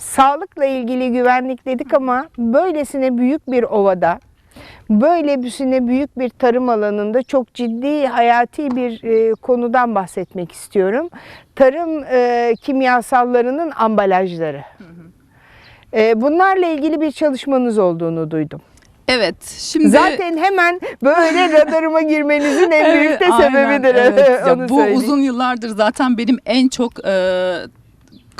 sağlıkla ilgili güvenlik dedik ama böylesine büyük bir ovada, böylesine büyük bir tarım alanında çok ciddi hayati bir e, konudan bahsetmek istiyorum. Tarım e, kimyasallarının ambalajları. E, bunlarla ilgili bir çalışmanız olduğunu duydum. Evet. Şimdi Zaten hemen böyle radarıma girmenizin en büyük de Evet, sebebidir. evet. Ya Onu bu söyleyeyim. uzun yıllardır zaten benim en çok e,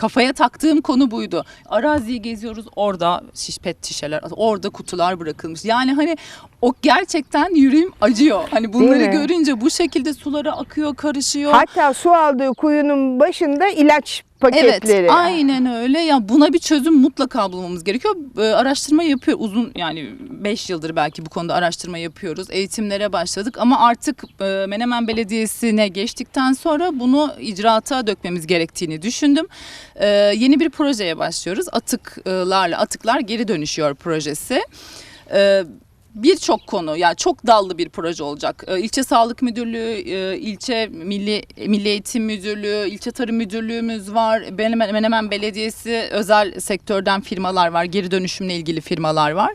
kafaya taktığım konu buydu. Araziyi geziyoruz orada şiş pet şişeler, orada kutular bırakılmış. Yani hani o gerçekten yüreğim acıyor. Hani bunları görünce bu şekilde sulara akıyor, karışıyor. Hatta su aldığı kuyunun başında ilaç paketleri. Evet, aynen öyle. Ya buna bir çözüm mutlaka bulmamız gerekiyor. Ee, araştırma yapıyor uzun yani 5 yıldır belki bu konuda araştırma yapıyoruz. Eğitimlere başladık ama artık e, Menemen Belediyesi'ne geçtikten sonra bunu icraata dökmemiz gerektiğini düşündüm. Ee, yeni bir projeye başlıyoruz. Atıklarla atıklar geri dönüşüyor projesi. Ee, birçok konu yani çok dallı bir proje olacak. Ee, İlçe Sağlık Müdürlüğü, e, ilçe Milli Milli Eğitim Müdürlüğü, ilçe Tarım Müdürlüğümüz var. Menemen, Belediyesi özel sektörden firmalar var. Geri dönüşümle ilgili firmalar var.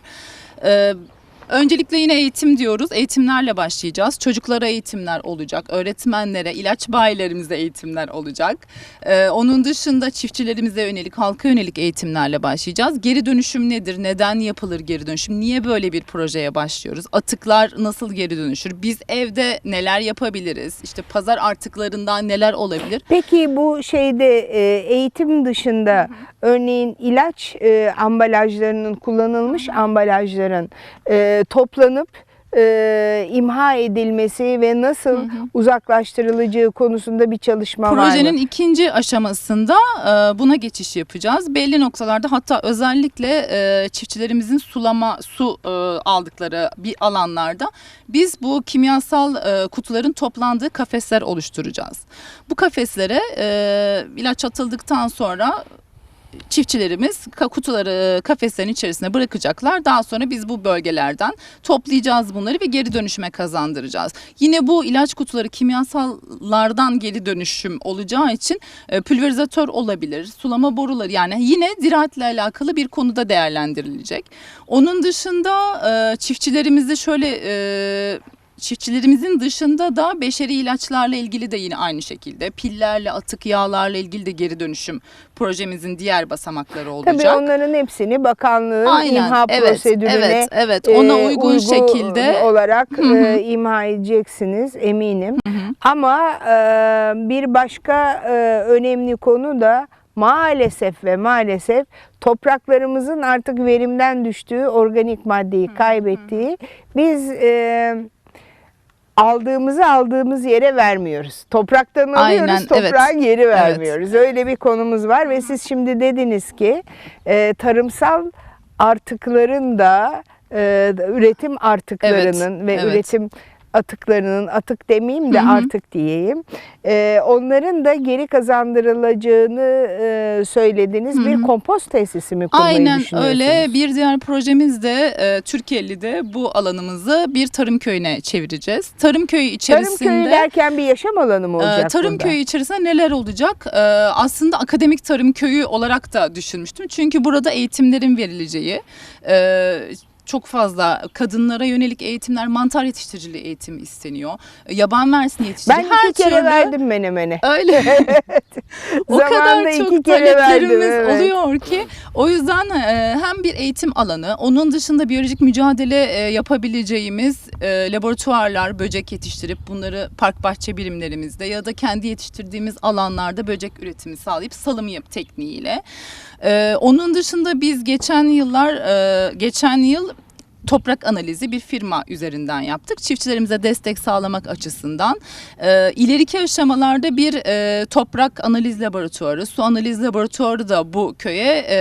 Öncelikle yine eğitim diyoruz. Eğitimlerle başlayacağız. Çocuklara eğitimler olacak. Öğretmenlere, ilaç bayilerimize eğitimler olacak. Ee, onun dışında çiftçilerimize yönelik, halka yönelik eğitimlerle başlayacağız. Geri dönüşüm nedir? Neden yapılır geri dönüşüm? Niye böyle bir projeye başlıyoruz? Atıklar nasıl geri dönüşür? Biz evde neler yapabiliriz? İşte pazar artıklarından neler olabilir? Peki bu şeyde e, eğitim dışında örneğin ilaç e, ambalajlarının kullanılmış ambalajların e, toplanıp e, imha edilmesi ve nasıl uzaklaştırılacağı konusunda bir çalışma var Projenin ikinci aşamasında e, buna geçiş yapacağız. Belli noktalarda hatta özellikle e, çiftçilerimizin sulama su e, aldıkları bir alanlarda biz bu kimyasal e, kutuların toplandığı kafesler oluşturacağız. Bu kafeslere e, ilaç atıldıktan sonra çiftçilerimiz kutuları kafeslerin içerisine bırakacaklar. Daha sonra biz bu bölgelerden toplayacağız bunları ve geri dönüşüme kazandıracağız. Yine bu ilaç kutuları kimyasallardan geri dönüşüm olacağı için e, pülverizatör olabilir, sulama boruları yani yine ziraatle alakalı bir konuda değerlendirilecek. Onun dışında e, çiftçilerimizde şöyle e, Çiftçilerimizin dışında da beşeri ilaçlarla ilgili de yine aynı şekilde pillerle, atık yağlarla ilgili de geri dönüşüm projemizin diğer basamakları olacak. Tabii onların hepsini bakanlığın Aynen, imha evet, prosedürüne evet, evet. Ona e, uygun uygun şekilde- olarak Hı hı. e, imha edeceksiniz eminim. Hı hı. Ama e, bir başka e, önemli konu da maalesef ve maalesef topraklarımızın artık verimden düştüğü, organik maddeyi kaybettiği biz e, aldığımızı aldığımız yere vermiyoruz. Topraktan alıyoruz, Aynen, toprağa evet. geri vermiyoruz. Öyle bir konumuz var ve siz şimdi dediniz ki e, tarımsal artıkların da e, üretim artıklarının ve evet. üretim atıklarının atık demeyeyim de Hı hı. artık diyeyim. e, onların da geri kazandırılacağını e, söylediniz. Hı Bir hı. kompost tesisi mi kurmayı Aynen öyle. Bir diğer projemiz de e, Türkiye'li bu alanımızı bir tarım köyüne çevireceğiz. Tarım köyü içerisinde Tarım köyü derken bir yaşam alanı mı Ee, olacak tarım burada? köyü içerisinde neler olacak? Ee, aslında akademik tarım köyü olarak da düşünmüştüm. Çünkü burada eğitimlerin verileceği, e, çok fazla kadınlara yönelik eğitimler, mantar yetiştiriciliği eğitimi isteniyor. Yaban mersini Ben yetiştiriciliği. iki her kere türlü- verdim menemene. Öyle. o kadar iki çok kere verdim, taleplerimiz evet. oluyor ki o yüzden e, hem bir eğitim alanı onun dışında biyolojik mücadele e, yapabileceğimiz e, laboratuvarlar böcek yetiştirip bunları park bahçe birimlerimizde ya da kendi yetiştirdiğimiz alanlarda böcek üretimi sağlayıp salım yap tekniğiyle. E, onun dışında biz geçen yıllar e, geçen yıl toprak analizi bir firma üzerinden yaptık. Çiftçilerimize destek sağlamak açısından. E, ileriki aşamalarda bir e, toprak analiz laboratuvarı, su analiz laboratuvarı da bu köye e,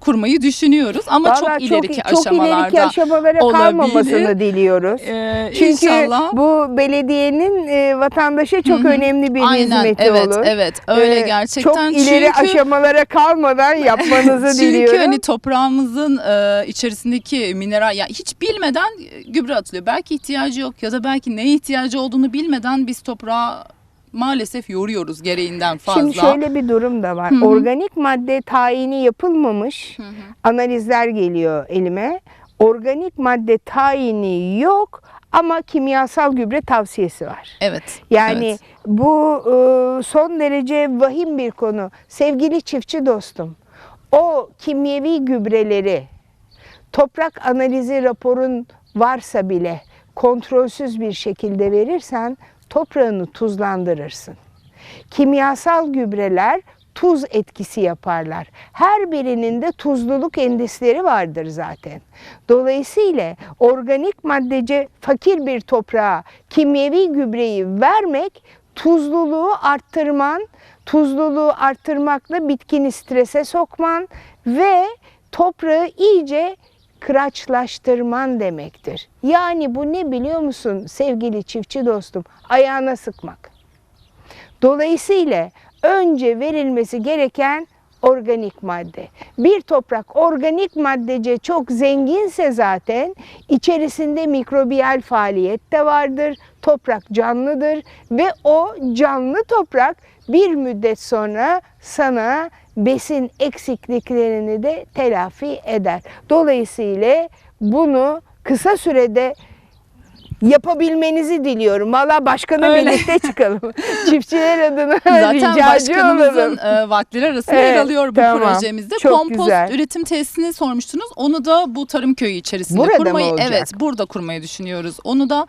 kurmayı düşünüyoruz. Ama Vallahi çok ileriki çok aşamalarda. ileriki aşamalara olabilir. kalmamasını diliyoruz. e, Çünkü inşallah. bu belediyenin e, vatandaşa çok Hı hı. önemli bir Aynen hizmeti evet olur. evet öyle Ee, gerçekten Çok ileri çünkü aşamalara kalmadan yapmanızı Çünkü diliyorum. hani toprağımızın e, içerisindeki mineral ya hiç bilmeden e, gübre atılıyor. Belki ihtiyacı yok ya da belki neye ihtiyacı olduğunu bilmeden biz toprağa maalesef yoruyoruz gereğinden fazla. Şimdi şöyle bir durum da var. Hı hı. Organik madde tayini yapılmamış analizler geliyor elime. Organik madde tayini yok ama kimyasal gübre tavsiyesi var. Evet. Yani evet. bu e, son derece vahim bir konu. Sevgili çiftçi dostum, o kimyevi gübreleri toprak analizi raporun varsa bile kontrolsüz bir şekilde verirsen toprağını tuzlandırırsın. Kimyasal gübreler tuz etkisi yaparlar. Her birinin de tuzluluk endisleri vardır zaten. Dolayısıyla organik maddece fakir bir toprağa kimyevi gübreyi vermek tuzluluğu arttırman, tuzluluğu arttırmakla bitkini strese sokman ve toprağı iyice kıraçlaştırman demektir. Yani bu ne biliyor musun sevgili çiftçi dostum? Ayağına sıkmak. Dolayısıyla önce verilmesi gereken organik madde. Bir toprak organik maddece çok zenginse zaten içerisinde mikrobiyal faaliyet de vardır. Toprak canlıdır ve o canlı toprak bir müddet sonra sana besin eksikliklerini de telafi eder. Dolayısıyla bunu kısa sürede yapabilmenizi diliyorum. Valla başkanla Öyle. birlikte çıkalım. Çiftçiler adına Zaten başkanımızın e, vaktleri arasında Evet, yer alıyor bu tamam. projemizde. Çok Kompost güzel. üretim tesisini sormuştunuz. Onu da bu tarım köyü içerisinde Burada mı kurmayı olacak? evet burada kurmayı düşünüyoruz. Onu da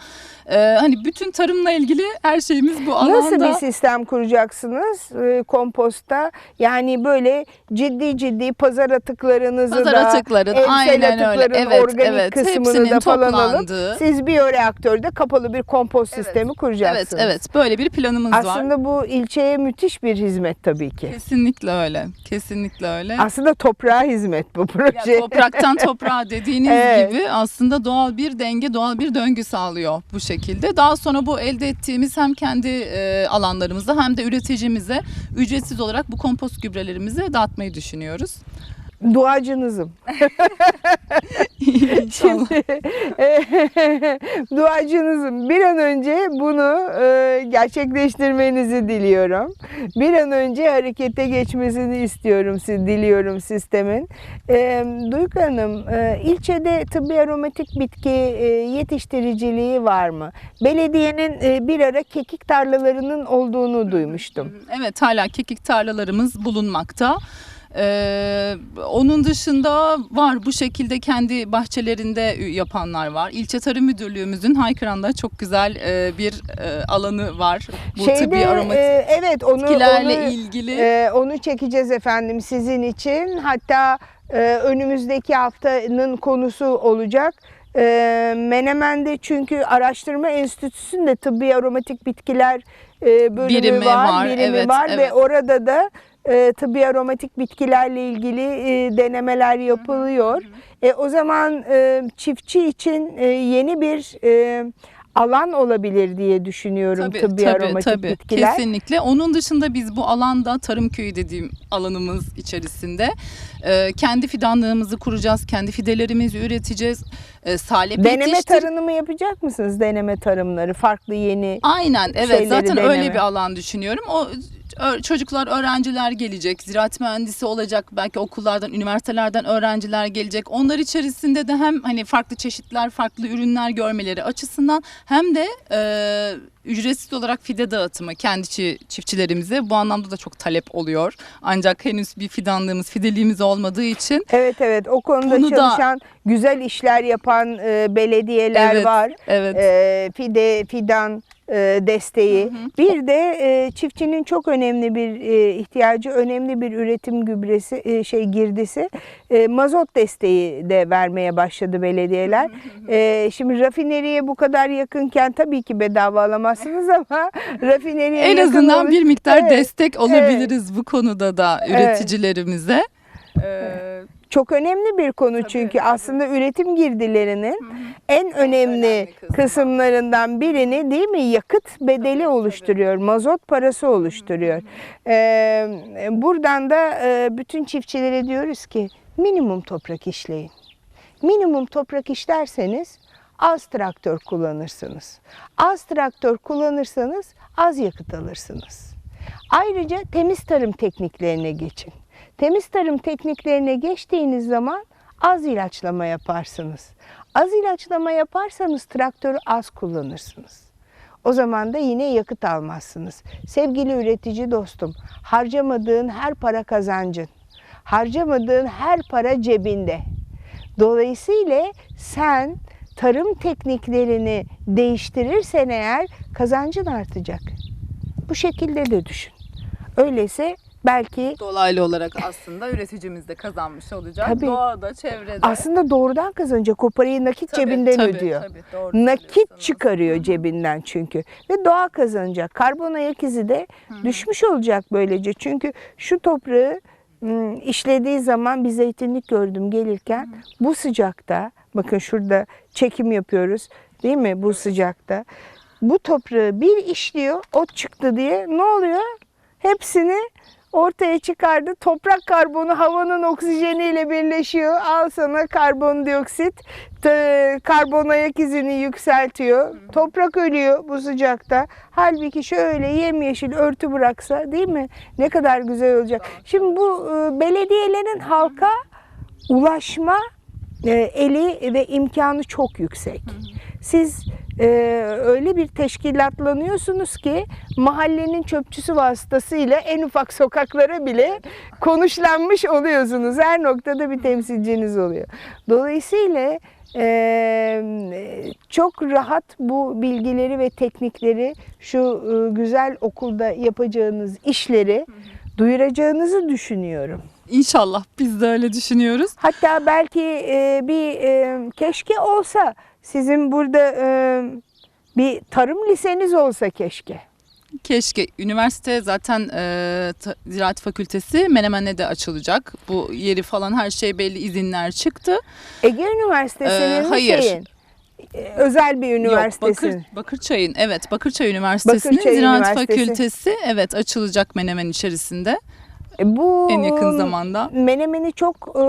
e, hani bütün tarımla ilgili her şeyimiz bu alanda. Nasıl bir sistem kuracaksınız e, komposta? Yani böyle ciddi ciddi pazar atıklarınızı Pazar da, atıkların, aynen öyle. atıkların Evet, organik evet. kısmını Hepsinin da falan alıp toplandığı. siz biyoreaktörde kapalı bir kompost Evet. sistemi Evet kuracaksınız. evet böyle bir planımız var. Aslında bu ilçeye müthiş bir hizmet tabii ki. Kesinlikle öyle. Kesinlikle öyle. Aslında toprağa hizmet bu proje. Ya topraktan toprağa dediğiniz Evet. gibi aslında doğal bir denge, doğal bir döngü sağlıyor bu şekilde. Daha sonra bu elde ettiğimiz hem kendi e, alanlarımızda hem de üreticimize ücretsiz olarak bu kompost gübrelerimizi dağıtmayı düşünüyoruz. Duacınızım. Şimdi duacınızım. Bir an önce bunu e, gerçekleştirmenizi diliyorum. Bir an önce harekete geçmesini istiyorum, siz diliyorum sistemin. E, Duygu Hanım, e, ilçede tıbbi aromatik bitki e, yetiştiriciliği var mı? Belediyenin e, bir ara kekik tarlalarının olduğunu duymuştum. Evet hala kekik tarlalarımız bulunmakta. Ee, onun dışında var bu şekilde kendi bahçelerinde yapanlar var. İlçe Tarım Müdürlüğümüzün Haykıran'da çok güzel e, bir e, alanı var. Bu tıbbi aromatik e, evet onu bitkilerle onu, ilgili. e, onu çekeceğiz efendim sizin için. Hatta e, önümüzdeki haftanın konusu olacak. E, Menemen'de çünkü araştırma enstitüsünde tıbbi aromatik bitkiler e, bölümü Birimi var, var, birimi evet, var ve evet. orada da e, tıbbi aromatik bitkilerle ilgili e, denemeler yapılıyor. E, o zaman e, çiftçi için e, yeni bir e, alan olabilir diye düşünüyorum tıbbi aromatik bitkiler. Kesinlikle. Onun dışında biz bu alanda tarım köyü dediğim alanımız içerisinde e, kendi fidanlığımızı kuracağız. Kendi fidelerimizi üreteceğiz. E, salep Deneme yetiştir- tarımı mı yapacaksınız? Deneme tarımları, farklı yeni. Aynen evet zaten deneme. öyle bir alan düşünüyorum. O çocuklar, öğrenciler gelecek. Ziraat mühendisi olacak. Belki okullardan, üniversitelerden öğrenciler gelecek. Onlar içerisinde de hem hani farklı çeşitler, farklı ürünler görmeleri açısından hem de e, ücretsiz olarak fide dağıtımı kendi çi- çiftçilerimize bu anlamda da çok talep oluyor. Ancak henüz bir fidanlığımız, fideliğimiz olmadığı için Evet evet o konuda Bunu da- çalışan güzel işler yapan e, belediyeler Evet, var. evet. E, fide fidan e, desteği. Bir de e, çiftçinin çok önemli bir e, ihtiyacı, önemli bir üretim gübresi e, şey girdisi e, mazot desteği de vermeye başladı belediyeler. E, şimdi rafineriye bu kadar yakınken tabii ki bedava alamazsınız ama rafineriye en azından oluş- bir miktar Evet, destek olabiliriz bu konuda da Evet. üreticilerimize. Ee, Çok önemli bir konu çünkü aslında üretim girdilerinin en önemli kısımlarından birini değil mi yakıt bedeli oluşturuyor, mazot parası oluşturuyor. Ee, buradan da e, bütün çiftçilere diyoruz ki minimum toprak işleyin. Minimum toprak işlerseniz az traktör kullanırsınız. Az traktör kullanırsanız az yakıt alırsınız. Ayrıca temiz tarım tekniklerine geçin. Temiz tarım tekniklerine geçtiğiniz zaman az ilaçlama yaparsınız. Az ilaçlama yaparsanız traktörü az kullanırsınız. O zaman da yine yakıt almazsınız. Sevgili üretici dostum, harcamadığın her para kazancın. Harcamadığın her para cebinde. Dolayısıyla sen tarım tekniklerini değiştirirsen eğer kazancın artacak. Bu şekilde de düşün. Öyleyse belki Dolaylı olarak aslında üreticimiz de kazanmış olacak. Tabii. Doğada, çevrede. aslında doğrudan kazanacak. O parayı nakit Tabii, cebinden tabii, ödüyor. tabii, doğru nakit çıkarıyor cebinden çünkü ve doğa kazanacak. Karbon ayak izi de düşmüş olacak böylece. Çünkü şu toprağı işlediği zaman bir zeytinlik gördüm gelirken bu sıcakta bakın şurada çekim yapıyoruz değil mi bu sıcakta. Bu toprağı bir işliyor ot çıktı diye ne oluyor? Hepsini ortaya çıkardı. Toprak karbonu havanın oksijeniyle birleşiyor. Al sana karbondioksit. Karbon ayak izini yükseltiyor. Toprak ölüyor bu sıcakta. Halbuki şöyle yemyeşil örtü bıraksa değil mi? Ne kadar güzel olacak. Şimdi bu e, belediyelerin halka ulaşma e, eli ve imkanı çok yüksek. Siz e, öyle bir teşkilatlanıyorsunuz ki mahallenin çöpçüsü vasıtasıyla en ufak sokaklara bile konuşlanmış oluyorsunuz. Her noktada bir temsilciniz oluyor. Dolayısıyla e, çok rahat bu bilgileri ve teknikleri şu e, güzel okulda yapacağınız işleri duyuracağınızı düşünüyorum. İnşallah biz de öyle düşünüyoruz. Hatta belki e, bir e, keşke olsa sizin burada e, bir tarım liseniz olsa keşke. Keşke üniversite zaten e, Ziraat Fakültesi Menemen'e de açılacak. Bu yeri falan her şey belli izinler çıktı. Ege Üniversitesi'nin mi hayır. şeyin? E, Özel bir Yok üniversitesi. Bakır, Bakırçay'ın evet Bakırçay Üniversitesi'nin Bakırçay Ziraat Üniversitesi. Fakültesi evet açılacak Menemen içerisinde E, bu en yakın e, zamanda. Menemeni çok e,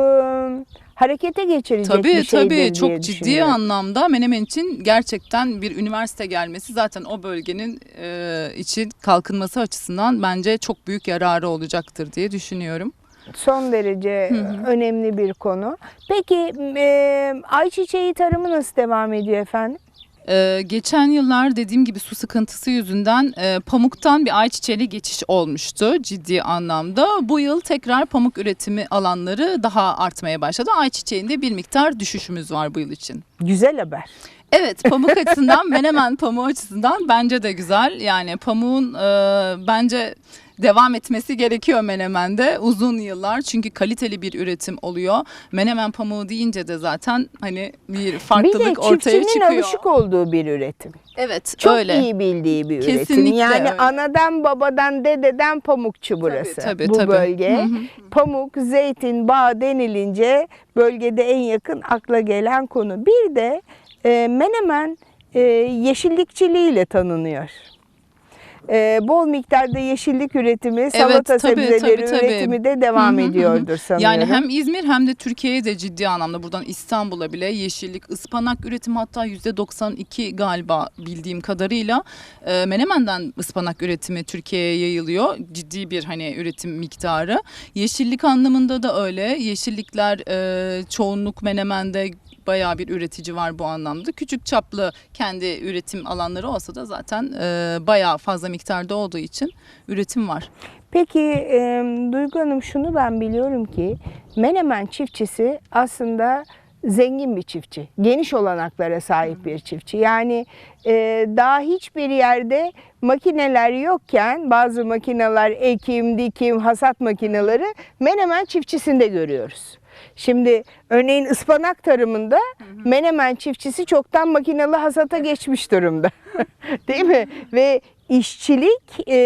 harekete geçirecek Tabii bir şeydir tabii diye çok ciddi anlamda Menemen için gerçekten bir üniversite gelmesi zaten o bölgenin e, için kalkınması açısından bence çok büyük yararı olacaktır diye düşünüyorum. Son derece önemli bir konu. Peki e, ayçiçeği tarımı nasıl devam ediyor efendim? Ee, geçen yıllar dediğim gibi su sıkıntısı yüzünden e, pamuktan bir ayçiçeğine geçiş olmuştu ciddi anlamda. Bu yıl tekrar pamuk üretimi alanları daha artmaya başladı. Ayçiçeğinde bir miktar düşüşümüz var bu yıl için. Güzel haber. Evet pamuk açısından menemen pamuğu açısından bence de güzel. Yani pamuğun e, bence devam etmesi gerekiyor Menemen'de uzun yıllar. Çünkü kaliteli bir üretim oluyor. Menemen pamuğu deyince de zaten hani bir Bir de farklılık ortaya çiftçinin çıkıyor. alışık olduğu bir üretim. Evet Çok öyle. iyi bildiği bir üretim. Kesinlikle Yani öyle. anadan babadan dededen pamukçu burası. tabii, bu tabii. bölge. Hı hı. Pamuk, zeytin, bağ denilince bölgede en yakın akla gelen konu. Bir de e, Menemen e, yeşillikçiliğiyle tanınıyor. E, bol miktarda yeşillik üretimi, salata tabii, sebzeleri tabii, tabii. üretimi de devam ediyordur sanıyorum. Yani hem İzmir hem de Türkiye'ye de ciddi anlamda buradan İstanbul'a bile yeşillik, ıspanak üretimi hatta %92 galiba bildiğim kadarıyla e, Menemen'den ıspanak üretimi Türkiye'ye yayılıyor. Ciddi bir hani üretim miktarı. Yeşillik anlamında da öyle. Yeşillikler e, çoğunluk Menemen'de bayağı bir üretici var bu anlamda. Küçük çaplı kendi üretim alanları olsa da zaten e, bayağı fazla miktarda olduğu için üretim var. Peki e, Duygu Hanım şunu ben biliyorum ki Menemen çiftçisi aslında zengin bir çiftçi. Geniş olanaklara sahip bir çiftçi. Yani e, daha hiçbir yerde makineler yokken bazı makineler ekim, dikim, hasat makineleri Menemen çiftçisinde görüyoruz. Şimdi örneğin ıspanak tarımında Menemen çiftçisi çoktan makinalı hasata geçmiş durumda. Değil mi? Ve işçilik e,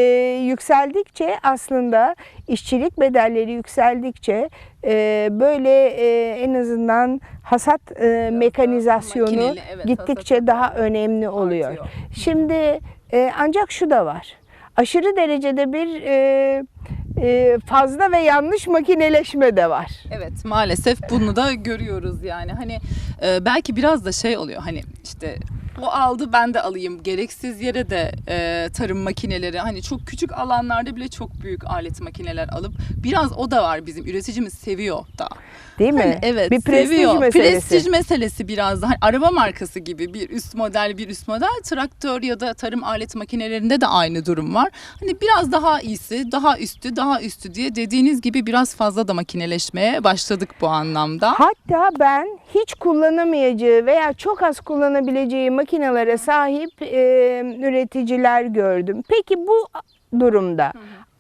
yükseldikçe aslında işçilik bedelleri yükseldikçe e, böyle e, en azından hasat e, mekanizasyonu makineli, evet, gittikçe hasat daha önemli oluyor. artıyor. Şimdi e, ancak şu da var. Aşırı derecede bir e, e, fazla ve yanlış makineleşme de var. Evet maalesef bunu da görüyoruz yani hani e, belki biraz da şey oluyor hani işte o aldı ben de alayım gereksiz yere de e, tarım makineleri hani çok küçük alanlarda bile çok büyük alet makineler alıp biraz o da var bizim üreticimiz seviyor da. Değil mi? Hani evet Bir prestij seviyor. meselesi. Prestij meselesi biraz da hani araba markası gibi bir üst model bir üst model traktör ya da tarım alet makinelerinde de aynı durum var. Hani biraz daha iyisi daha üstü daha üstü diye dediğiniz gibi biraz fazla da makineleşmeye başladık bu anlamda. Hatta ben hiç kullanamayacağı veya çok az kullanabileceği makinelere sahip e, üreticiler gördüm. Peki bu durumda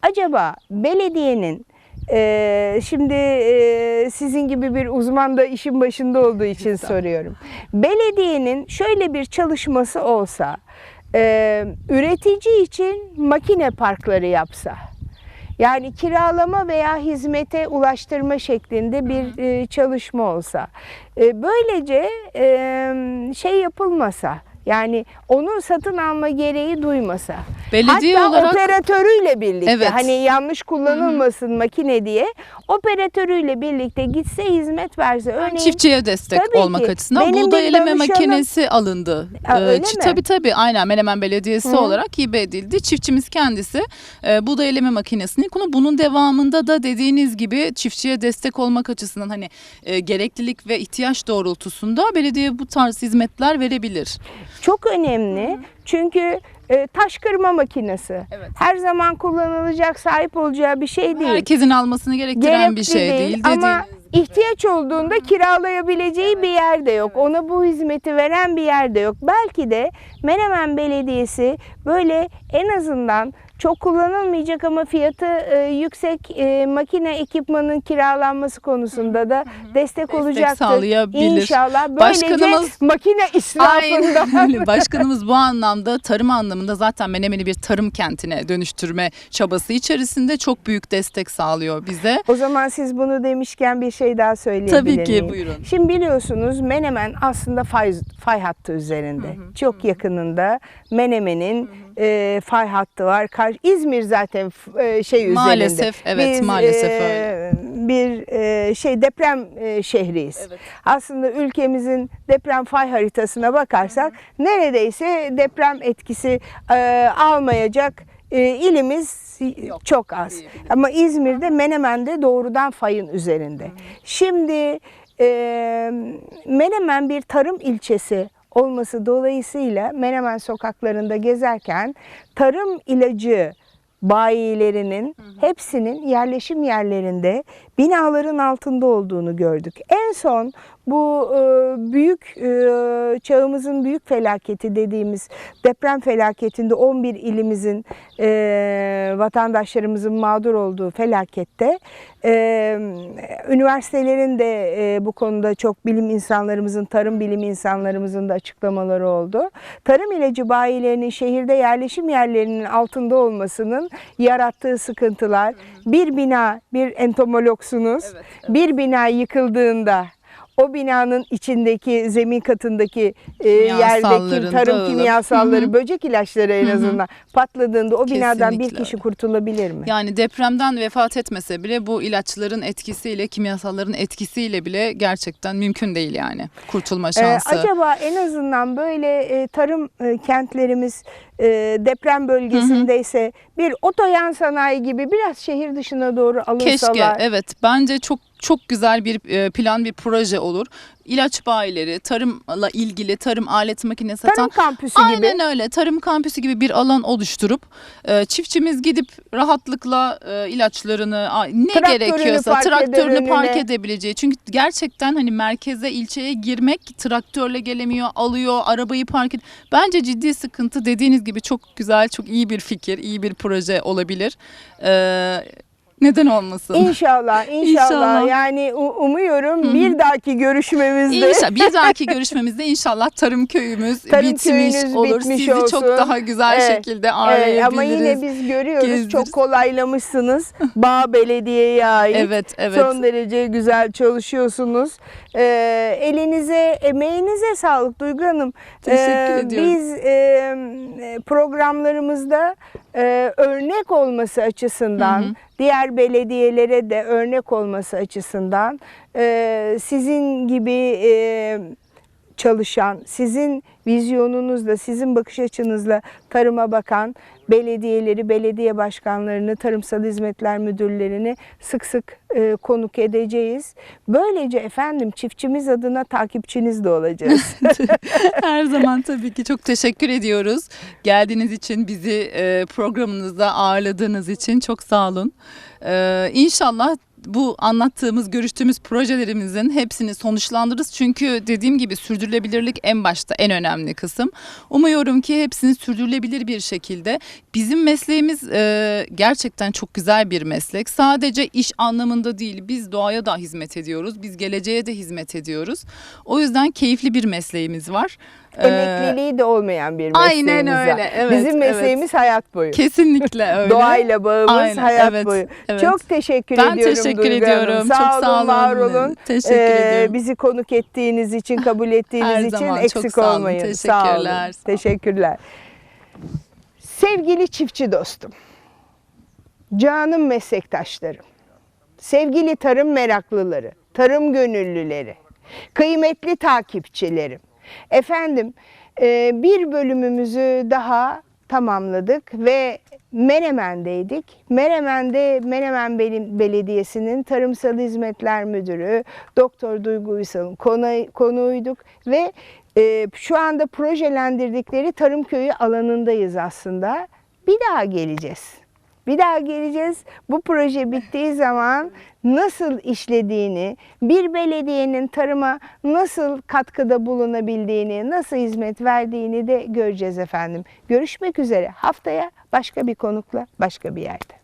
acaba belediyenin e, şimdi e, sizin gibi bir uzman da işin başında olduğu için soruyorum. Belediyenin şöyle bir çalışması olsa, e, üretici için makine parkları yapsa. Yani kiralama veya hizmete ulaştırma şeklinde bir e, çalışma olsa. E, böylece e, şey yapılmasa. Yani onun satın alma gereği duymasa. Belediye Hatta olarak operatörüyle birlikte Evet. hani yanlış kullanılmasın makine diye operatörüyle birlikte gitse hizmet verse. Örneğin çiftçiye destek Tabii olmak ki. açısından Benim buğday eleme danışanım- makinesi alındı. Ha, Ee, öyle mi? Tabii tabii aynen Menemen Belediyesi Hı. olarak hibe edildi. Çiftçimiz kendisi e, buğday eleme makinesini konu bunun devamında da dediğiniz gibi çiftçiye destek olmak açısından hani e, gereklilik ve ihtiyaç doğrultusunda belediye bu tarz hizmetler verebilir. Çok önemli. Çünkü e, taş kırma makinesi. Evet. Her zaman kullanılacak, sahip olacağı bir şey değil. Herkesin almasını gerektiren Gerekli bir şey değil. Ama dediğiniz gibi. ihtiyaç olduğunda kiralayabileceği bir yer de yok. Ona bu hizmeti veren bir yer de yok. Belki de Menemen Belediyesi böyle en azından çok kullanılmayacak ama fiyatı e, yüksek e, makine ekipmanın kiralanması konusunda da destek, olacaktır. sağlayabilir. İnşallah böylece Başkanımız- makine israfında. Başkanımız bu anlamda tarım anlamında zaten Menemen'i bir tarım kentine dönüştürme çabası içerisinde çok büyük destek sağlıyor bize. O zaman siz bunu demişken bir şey daha söyleyebilir Tabii ki miyim? buyurun. Şimdi biliyorsunuz Menemen aslında fay, fay hattı üzerinde. Çok yakınında Menemen'in e, fay hattı var. Kar- İzmir zaten e, şey üzerinde. Maalesef, evet, maalesef öyle. Bir e, şey deprem e, şehriyiz. Evet. Aslında ülkemizin deprem fay haritasına bakarsak neredeyse deprem etkisi e, almayacak e, ilimiz Yok, çok az. Ama İzmir'de Menemen'de doğrudan fayın üzerinde. Şimdi e, Menemen bir tarım ilçesi olması dolayısıyla Menemen sokaklarında gezerken tarım ilacı bayilerinin hepsinin yerleşim yerlerinde binaların altında olduğunu gördük. En son bu e, büyük e, çağımızın büyük felaketi dediğimiz deprem felaketinde 11 ilimizin e, vatandaşlarımızın mağdur olduğu felakette üniversitelerin de bu konuda çok bilim insanlarımızın, tarım bilim insanlarımızın da açıklamaları oldu. Tarım ilacı bayilerinin şehirde yerleşim yerlerinin altında olmasının yarattığı sıkıntılar. Bir bina, bir entomologsunuz. Evet, Bir bina yıkıldığında o binanın içindeki zemin katındaki e, yerdeki tarım dağılıp- kimyasalları, Hı hı. böcek ilaçları en Hı hı. azından patladığında o binadan bir Kesinlikle kişi öyle. kurtulabilir mi? Yani depremden vefat etmese bile bu ilaçların etkisiyle, kimyasalların etkisiyle bile gerçekten mümkün değil yani kurtulma Ee, şansı. acaba en azından böyle e, tarım e, kentlerimiz e, deprem bölgesindeyse bir otoyan sanayi gibi biraz şehir dışına doğru alınsalar. Keşke evet bence çok çok güzel bir e, plan bir proje olur. İlaç bayileri, tarımla ilgili tarım alet makinesi satan Tarım kampüsü gibi. Aynen öyle. Tarım kampüsü gibi bir alan oluşturup e, çiftçimiz gidip rahatlıkla e, ilaçlarını ne Traktörünü gerekiyorsa park eder traktörünü park önüne. edebileceği. Çünkü gerçekten hani merkeze ilçeye girmek traktörle gelemiyor, alıyor, arabayı park ed. Bence ciddi sıkıntı. Dediğiniz gibi çok güzel, çok iyi bir fikir, iyi bir proje olabilir. E, neden olmasın? İnşallah, inşallah. İnşallah. Yani umuyorum Hı hı. bir dahaki görüşmemizde İnşallah bir dahaki görüşmemizde inşallah tarım köyümüz Tarım bitmiş olur. bitmiş Sizi olsun. çok daha güzel Evet, şekilde Evet, ağırlayabiliriz. ama yine biz görüyoruz gezdiririz. çok kolaylamışsınız. Bağ Belediye'ye ait. Evet, evet. Son derece güzel çalışıyorsunuz. Ee, elinize, emeğinize sağlık Duygu Hanım. Teşekkür ediyorum. Biz e, programlarımızda e, örnek olması açısından Hı hı. Diğer belediyelere de örnek olması açısından e, sizin gibi e, çalışan, sizin vizyonunuzla, sizin bakış açınızla tarıma bakan belediyeleri, belediye başkanlarını, tarımsal hizmetler müdürlerini sık sık e, konuk edeceğiz. Böylece efendim çiftçimiz adına takipçiniz de olacağız. Her zaman tabii ki çok teşekkür ediyoruz. Geldiğiniz için bizi e, programınızda ağırladığınız için çok sağ olun. E, İnşallah bu anlattığımız, görüştüğümüz projelerimizin hepsini sonuçlandırırız. Çünkü dediğim gibi sürdürülebilirlik en başta en önemli kısım. Umuyorum ki hepsini sürdürülebilir bir şekilde. Bizim mesleğimiz e, gerçekten çok güzel bir meslek. Sadece iş anlamında değil, biz doğaya da hizmet ediyoruz. Biz geleceğe de hizmet ediyoruz. O yüzden keyifli bir mesleğimiz var. Ee, Emekliliği de olmayan bir mesleğimiz aynen var. öyle, evet, Bizim evet. mesleğimiz hayat boyu. Kesinlikle öyle. Doğayla bağımız Aynen, hayat evet, boyu. evet. Çok teşekkür Ben ediyorum teşekkür Duygu Hanım. ediyorum. Sağ Çok olun, sağ olun. var olun. Teşekkür Ee, ediyorum. Bizi konuk ettiğiniz için, kabul ettiğiniz Her için zaman çok eksik sağ olun. olmayın. Sağ olun. Teşekkürler, sağ olun. Teşekkürler. Sevgili çiftçi dostum, canım meslektaşlarım, sevgili tarım meraklıları, tarım gönüllüleri, kıymetli takipçilerim. Efendim e, bir bölümümüzü daha tamamladık ve Menemen'deydik. Menemen'de Menemen Bel- Belediyesi'nin Tarımsal Hizmetler Müdürü Doktor Duygu Uysal'ın konu, konuğuyduk ve e, şu anda projelendirdikleri Tarım Köyü alanındayız aslında. Bir daha geleceğiz. Bir daha geleceğiz. Bu proje bittiği zaman nasıl işlediğini, bir belediyenin tarıma nasıl katkıda bulunabildiğini, nasıl hizmet verdiğini de göreceğiz efendim. Görüşmek üzere. Haftaya başka bir konukla, başka bir yerde.